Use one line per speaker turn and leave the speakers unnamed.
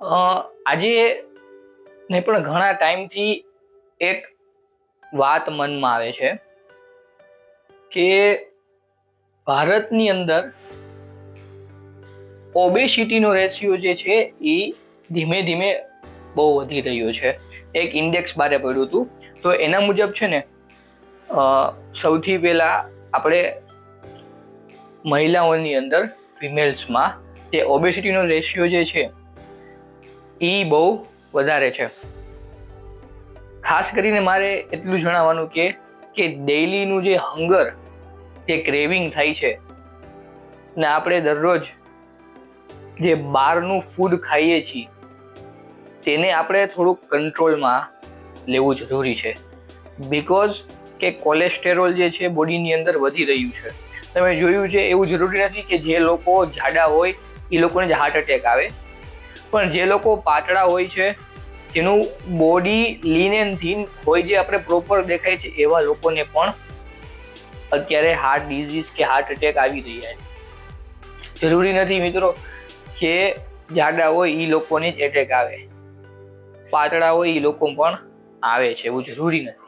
આજે નહીં પણ ઘણા ટાઈમથી એક વાત મનમાં આવે છે કે ભારતની અંદર ઓબેસિટીનો રેશિયો જે છે એ ધીમે ધીમે બહુ વધી રહ્યો છે. એક ઇન્ડેક્સ બારે પડ્યું હતું. તો એના મુજબ છે ને સૌથી પહેલાં આપણે મહિલાઓની અંદર ફિમેલ્સમાં જે ઓબેસિટીનો રેશિયો જે છે એ બહુ વધારે છે. ખાસ કરીને મારે એટલું જણાવવાનું કે કે ડેઈલીનું જે હંગર, જે ક્રેવિંગ થાય છે, ને આપણે દરરોજ જે બહારનું ફૂડ ખાઈએ છીએ, તેને આપણે થોડુંક કંટ્રોલમાં લેવું જરૂરી છે. બિકોઝ કે કોલેસ્ટેરોલ જે છે બોડીની અંદર વધી રહ્યું છે. તમે જોયું છે એવું જરૂરી નથી કે જે લોકો જાડા હોય, એ લોકોને જ હાર્ટ એટેક આવે. પણ જે લોકો પાતળા હોય છે, જેનું બોડી લીન એન્ડ થીન હોય જે આપણે પ્રોપર દેખાય છે, એવા લોકોને પણ અત્યારે હાર્ટ ડિઝીઝ કે હાર્ટ એટેક આવી રહ્યા છે. જરૂરી નથી મિત્રો કે જાડા હોય એ લોકોને જ એટેક આવે. પાતળા હોય એ લોકો પણ આવે છે, એવું જરૂરી નથી.